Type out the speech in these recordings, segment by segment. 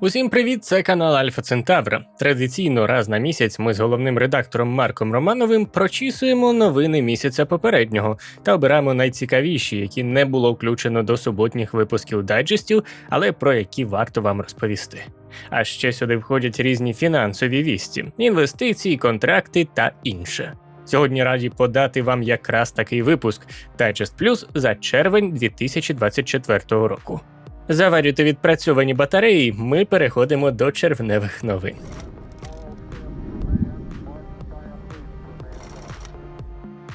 Усім привіт! Це канал Альфа Центавра. Традиційно раз на місяць ми з головним редактором Марком Романовим прочісуємо новини місяця попереднього та обираємо найцікавіші, які не було включено до суботніх випусків дайджестів, але про які варто вам розповісти. А ще сюди входять різні фінансові вісті, інвестиції, контракти та інше. Сьогодні раді подати вам якраз такий випуск Digest Plus за червень 2024 року. Заварюйте відпрацьовані батареї, ми переходимо до червневих новин.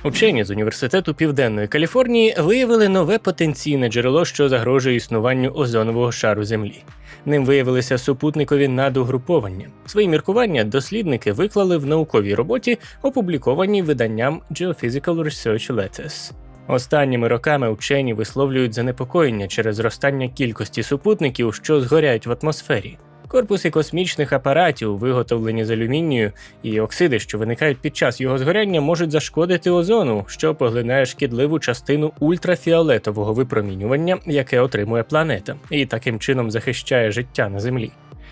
Учені з університету Південної Каліфорнії виявили нове потенційне джерело, що загрожує існуванню озонового шару Землі. Ним виявилися супутникові надугруповання. Свої міркування дослідники виклали в науковій роботі, опублікованій виданням Geophysical Research Letters. Останніми роками учені висловлюють занепокоєння через зростання кількості супутників, що згоряють в атмосфері. Корпуси космічних апаратів, виготовлені з алюмінію, і оксиди, що виникають під час його згоряння, можуть зашкодити озону, що поглинає шкідливу частину ультрафіолетового випромінювання, яке отримує планета, і таким чином захищає життя на Землі.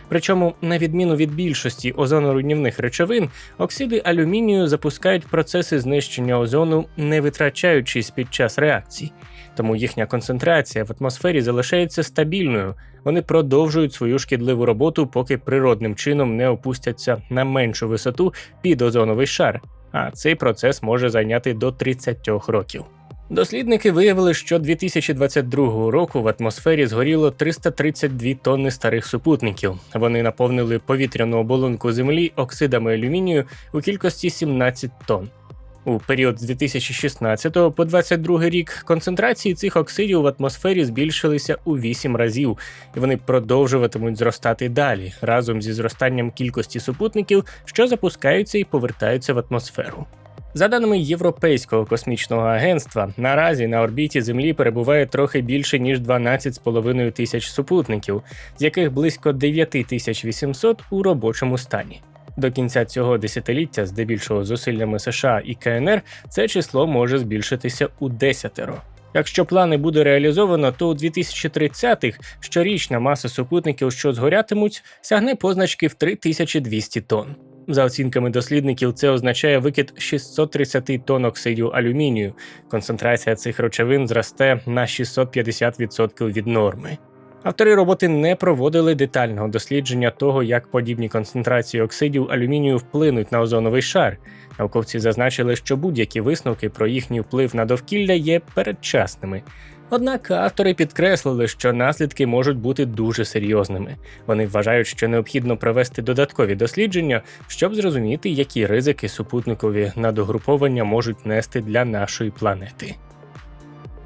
Причому, на відміну від більшості озоноруйнівних речовин, оксиди алюмінію запускають процеси знищення озону, не витрачаючись під час реакцій. Тому їхня концентрація в атмосфері залишається стабільною. Вони продовжують свою шкідливу роботу, поки природним чином не опустяться на меншу висоту під озоновий шар. А цей процес може зайняти до 30 років. Дослідники виявили, що 2022 року в атмосфері згоріло 332 тонни старих супутників. Вони наповнили повітряну оболонку Землі оксидами алюмінію у кількості 17 тонн. У період з 2016 по 2022 рік концентрації цих оксидів в атмосфері збільшилися у 8 разів, і вони продовжуватимуть зростати далі разом зі зростанням кількості супутників, що запускаються і повертаються в атмосферу. За даними Європейського космічного агентства, наразі на орбіті Землі перебуває трохи більше ніж 12,5 тисяч супутників, з яких близько 9800 у робочому стані. До кінця цього десятиліття, здебільшого зусиллями США і КНР, це число може збільшитися у десятеро. Якщо плани буде реалізовано, то у 2030-х щорічна маса супутників, що згорятимуть, сягне позначки в 3200 тонн. За оцінками дослідників, це означає викид 630 тонн оксидів алюмінію. Концентрація цих речовин зросте на 650% від норми. Автори роботи не проводили детального дослідження того, як подібні концентрації оксидів алюмінію вплинуть на озоновий шар. Науковці зазначили, що будь-які висновки про їхній вплив на довкілля є передчасними. Однак автори підкреслили, що наслідки можуть бути дуже серйозними. Вони вважають, що необхідно провести додаткові дослідження, щоб зрозуміти, які ризики супутникові надогруповання можуть нести для нашої планети.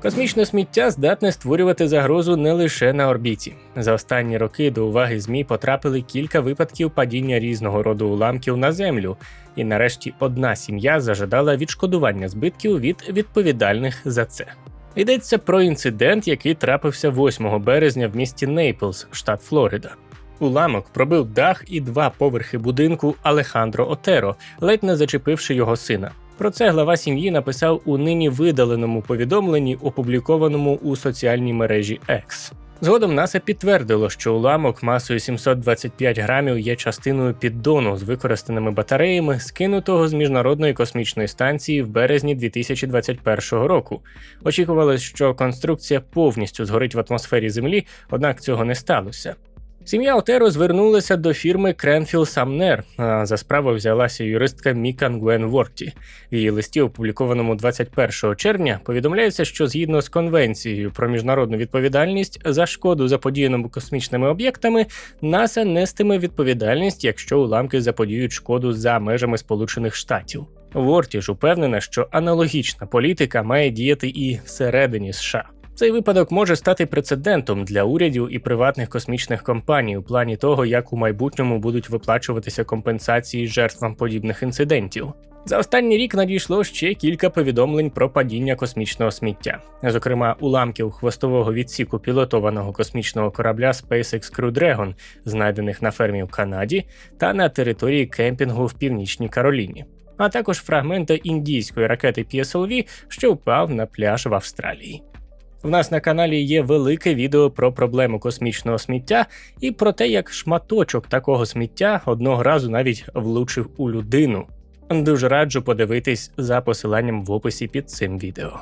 Космічне сміття здатне створювати загрозу не лише на орбіті. За останні роки до уваги ЗМІ потрапили кілька випадків падіння різного роду уламків на землю, і нарешті одна сім'я зажадала відшкодування збитків від відповідальних за це. Йдеться про інцидент, який трапився 8 березня в місті Нейплс, штат Флорида. Уламок пробив дах і два поверхи будинку Алехандро Отеро, ледь не зачепивши його сина. Про це глава сім'ї написав у нині видаленому повідомленні, опублікованому у соціальній мережі X. Згодом НАСА підтвердило, що уламок масою 725 грамів є частиною піддону з використаними батареями, скинутого з міжнародної космічної станції в березні 2021 року. Очікувалось, що конструкція повністю згорить в атмосфері Землі, однак цього не сталося. Сім'я Отеро звернулася до фірми Кренфіл Самнер. За справу взялася юристка Мікан Гвен Ворті. В її листі, опублікованому 21 червня, повідомляється, що згідно з конвенцією про міжнародну відповідальність за шкоду заподіяному космічними об'єктами, НАСА нестиме відповідальність, якщо уламки заподіють шкоду за межами Сполучених Штатів. Ворті ж упевнена, що аналогічна політика має діяти і всередині США. Цей випадок може стати прецедентом для урядів і приватних космічних компаній у плані того, як у майбутньому будуть виплачуватися компенсації жертвам подібних інцидентів. За останній рік надійшло ще кілька повідомлень про падіння космічного сміття, зокрема уламків хвостового відсіку пілотованого космічного корабля SpaceX Crew Dragon, знайдених на фермі в Канаді та на території кемпінгу в Північній Кароліні, а також фрагменти індійської ракети PSLV, що впав на пляж в Австралії. В нас на каналі є велике відео про проблему космічного сміття і про те, як шматочок такого сміття одного разу навіть влучив у людину. Дуже раджу подивитись за посиланням в описі під цим відео.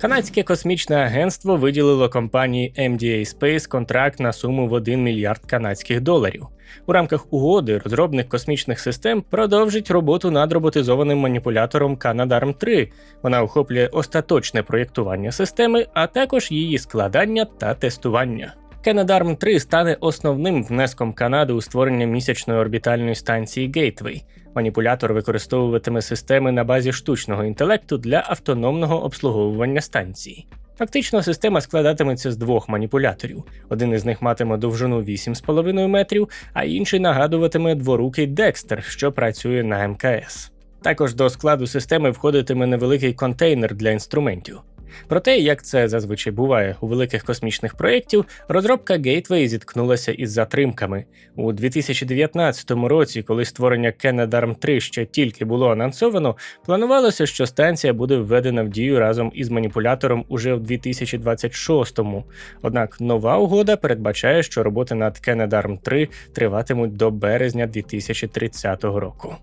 Канадське космічне агентство виділило компанії MDA Space контракт на суму в 1 мільярд канадських доларів. У рамках угоди розробник космічних систем продовжить роботу над роботизованим маніпулятором Canadarm 3. Вона охоплює остаточне проєктування системи, а також її складання та тестування. Canadarm 3 стане основним внеском Канади у створення місячної орбітальної станції Gateway. Маніпулятор використовуватиме системи на базі штучного інтелекту для автономного обслуговування станції. Фактично, система складатиметься з двох маніпуляторів. Один із них матиме довжину 8,5 метрів, а інший нагадуватиме дворукий Декстер, що працює на МКС. Також до складу системи входитиме невеликий контейнер для інструментів. Проте, як це зазвичай буває у великих космічних проєктів, розробка Gateway зіткнулася із затримками. У 2019 році, коли створення Canadarm 3 ще тільки було анонсовано, планувалося, що станція буде введена в дію разом із маніпулятором уже в 2026-му. Однак нова угода передбачає, що роботи над Canadarm 3 триватимуть до березня 2030 року.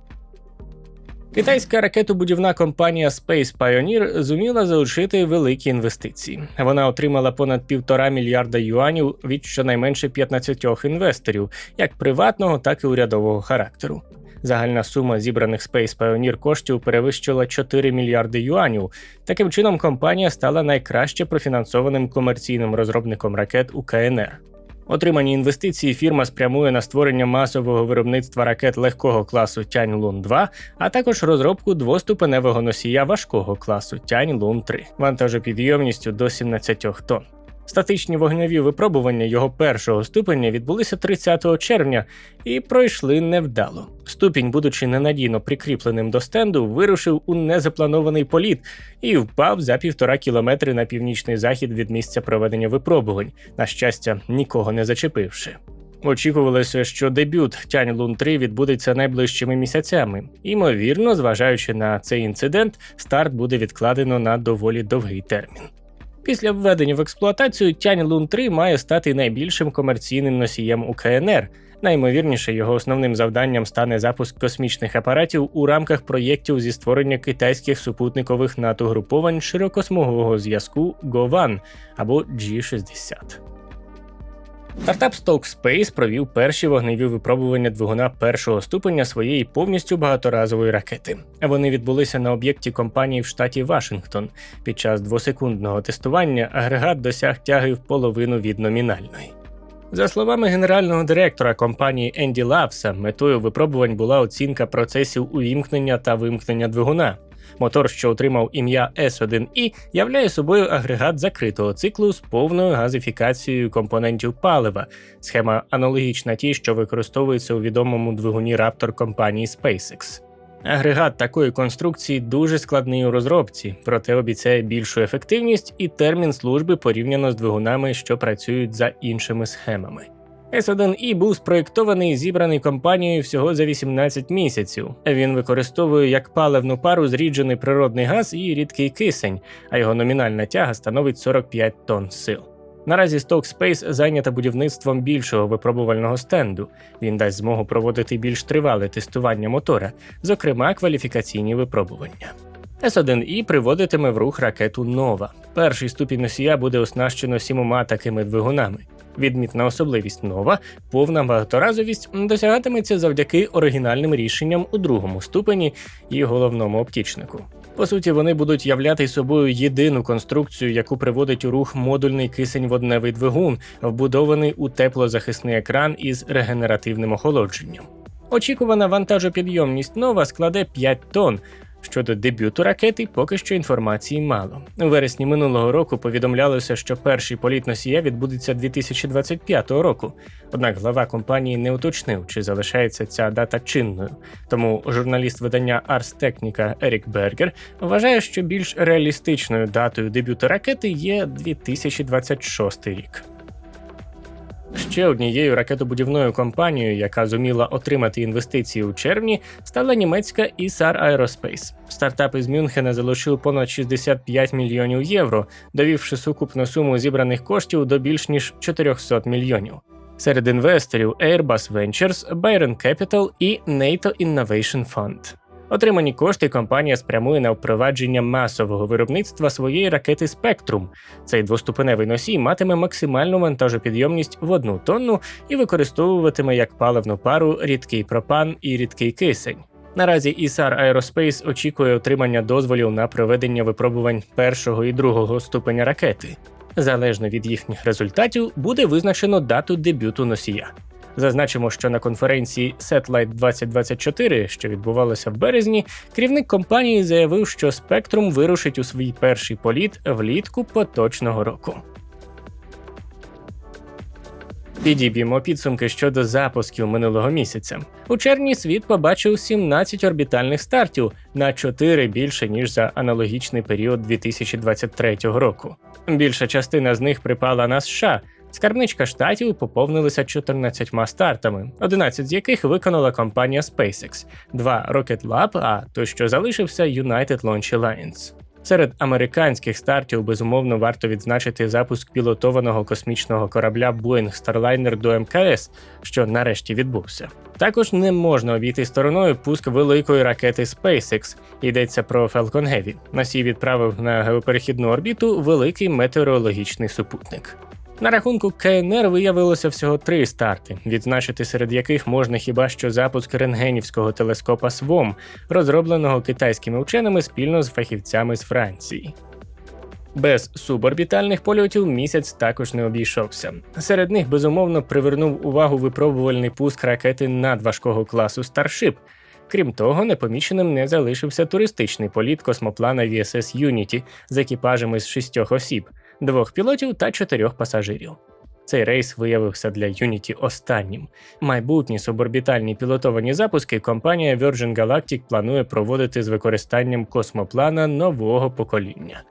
Китайська ракетобудівна компанія Space Pioneer зуміла залучити великі інвестиції. Вона отримала понад півтора мільярда юанів від щонайменше 15 інвесторів, як приватного, так і урядового характеру. Загальна сума зібраних Space Pioneer коштів перевищила 4 мільярди юанів. Таким чином, компанія стала найкраще профінансованим комерційним розробником ракет у КНР. Отримані інвестиції фірма спрямує на створення масового виробництва ракет легкого класу Тянь Лун 2, а також розробку двоступеневого носія важкого класу Тянь Лун 3 вантажопідйомністю до 17 тонн. Статичні вогневі випробування його першого ступеня відбулися 30 червня і пройшли невдало. Ступінь, будучи ненадійно прикріпленим до стенду, вирушив у незапланований політ і впав за півтора кілометри на північний захід від місця проведення випробувань, на щастя, нікого не зачепивши. Очікувалося, що дебют Тянь Лун 3 відбудеться найближчими місяцями. Імовірно, зважаючи на цей інцидент, старт буде відкладено на доволі довгий термін. Після введення в експлуатацію Тянь Лун 3 має стати найбільшим комерційним носієм у КНР. Наймовірніше, його основним завданням стане запуск космічних апаратів у рамках проєктів зі створення китайських супутникових НАТО-груповань широкосмугового зв'язку GOVAN або G60. Стартап Space провів перші вогневі випробування двигуна першого ступеня своєї повністю багаторазової ракети. Вони відбулися на об'єкті компанії в штаті Вашингтон. Під час двосекундного тестування агрегат досяг тяги в половину від номінальної. За словами генерального директора компанії Енді Лапса, метою випробувань була оцінка процесів увімкнення та вимкнення двигуна. Мотор, що отримав ім'я S1І, являє собою агрегат закритого циклу з повною газифікацією компонентів палива, схема аналогічна тій, що використовується у відомому двигуні Raptor компанії SpaceX. Агрегат такої конструкції дуже складний у розробці, проте обіцяє більшу ефективність і термін служби порівняно з двигунами, що працюють за іншими схемами. S1i був спроєктований і зібраний компанією всього за 18 місяців. Він використовує як паливну пару зріджений природний газ і рідкий кисень, а його номінальна тяга становить 45 тонн сил. Наразі Stoke Space зайнята будівництвом більшого випробувального стенду. Він дасть змогу проводити більш тривале тестування мотора, зокрема кваліфікаційні випробування. С1І приводитиме в рух ракету Нова. Перший ступінь носія буде оснащено сімома такими двигунами. Відмітна особливість нова, повна багаторазовість досягатиметься завдяки оригінальним рішенням у другому ступені і головному оптічнику. По суті, вони будуть являти собою єдину конструкцію, яку приводить у рух модульний кисень-водневий двигун, вбудований у теплозахисний екран із регенеративним охолодженням. Очікувана вантажопідйомність нова складе 5 тонн, Щодо дебюту ракети, поки що інформації мало. У вересні минулого року повідомлялося, що перший політ носія відбудеться 2025 року. Однак глава компанії не уточнив, чи залишається ця дата чинною. Тому журналіст видання Ars Technica Ерік Бергер вважає, що більш реалістичною датою дебюту ракети є 2026 рік. Ще однією ракетобудівною компанією, яка зуміла отримати інвестиції у червні, стала німецька Isar Aerospace. Стартап із Мюнхена залучив понад 65 мільйонів євро, довівши сукупну суму зібраних коштів до більш ніж 400 мільйонів. Серед інвесторів Airbus Ventures, Byron Capital і NATO Innovation Fund. Отримані кошти компанія спрямує на впровадження масового виробництва своєї ракети Spectrum. Цей двоступеневий носій матиме максимальну вантажопідйомність в одну тонну і використовуватиме як паливну пару рідкий пропан і рідкий кисень. Наразі ISAR Aerospace очікує отримання дозволів на проведення випробувань першого і другого ступеня ракети. Залежно від їхніх результатів буде визначено дату дебюту носія. Зазначимо, що на конференції Satellite 2024, що відбувалося в березні, керівник компанії заявив, що Spectrum вирушить у свій перший політ влітку поточного року. Підіб'ємо підсумки щодо запусків минулого місяця. У червні світ побачив 17 орбітальних стартів на 4 більше ніж за аналогічний період 2023 року. Більша частина з них припала на США. Скарбничка штатів поповнилася 14 стартами, 11 з яких виконала компанія SpaceX, 2 Rocket Lab, а той, що залишився, United Launch Alliance. Серед американських стартів безумовно варто відзначити запуск пілотованого космічного корабля Boeing Starliner до МКС, що нарешті відбувся. Також не можна обійти стороною пуск великої ракети SpaceX. Йдеться про Falcon Heavy. Носій відправив на геоперехідну орбіту великий метеорологічний супутник. На рахунку КНР виявилося всього три старти, відзначити серед яких можна хіба що запуск рентгенівського телескопа СВОМ, розробленого китайськими вченими спільно з фахівцями з Франції. Без суборбітальних польотів місяць також не обійшовся. Серед них безумовно привернув увагу випробувальний пуск ракети надважкого класу Starship. Крім того, непоміченим не залишився туристичний політ космоплана VSS Unity з екіпажем із шістьох осіб двох пілотів та чотирьох пасажирів. Цей рейс виявився для Unity останнім. Майбутні суборбітальні пілотовані запуски компанія Virgin Galactic планує проводити з використанням космоплана нового покоління.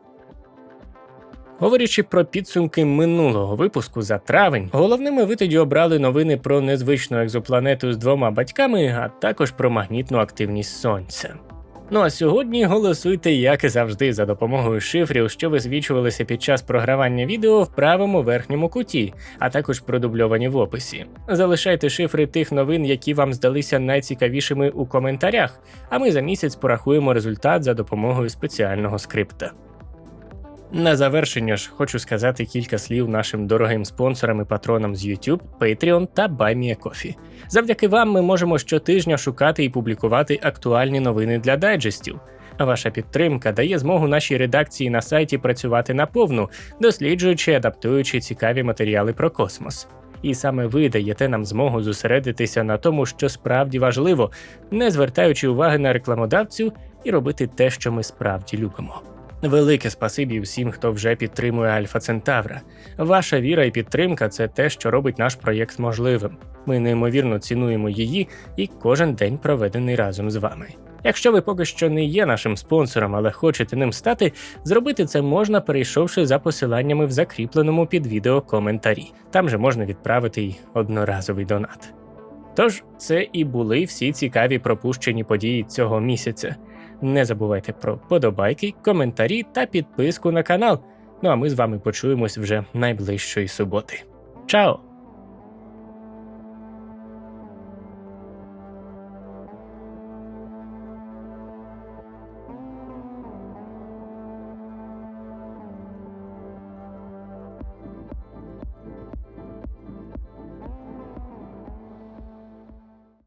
Говорячи про підсумки минулого випуску за травень, головними ви тоді обрали новини про незвичну екзопланету з двома батьками, а також про магнітну активність сонця. Ну а сьогодні голосуйте, як і завжди, за допомогою шифрів, що висвічувалися під час програвання відео в правому верхньому куті, а також продубльовані в описі. Залишайте шифри тих новин, які вам здалися найцікавішими у коментарях, а ми за місяць порахуємо результат за допомогою спеціального скрипта. На завершення ж хочу сказати кілька слів нашим дорогим спонсорам і патронам з YouTube, Patreon та BuyMeACoffee. Завдяки вам ми можемо щотижня шукати і публікувати актуальні новини для дайджестів. Ваша підтримка дає змогу нашій редакції на сайті працювати наповну, досліджуючи, адаптуючи цікаві матеріали про космос. І саме ви даєте нам змогу зосередитися на тому, що справді важливо, не звертаючи уваги на рекламодавців і робити те, що ми справді любимо. Велике спасибі всім, хто вже підтримує Альфа Центавра. Ваша віра і підтримка це те, що робить наш проєкт можливим. Ми неймовірно цінуємо її і кожен день проведений разом з вами. Якщо ви поки що не є нашим спонсором, але хочете ним стати, зробити це можна, перейшовши за посиланнями в закріпленому під відео коментарі. Там же можна відправити й одноразовий донат. Тож це і були всі цікаві пропущені події цього місяця. Не забувайте про подобайки, коментарі та підписку на канал. Ну а ми з вами почуємось вже найближчої суботи. Чао!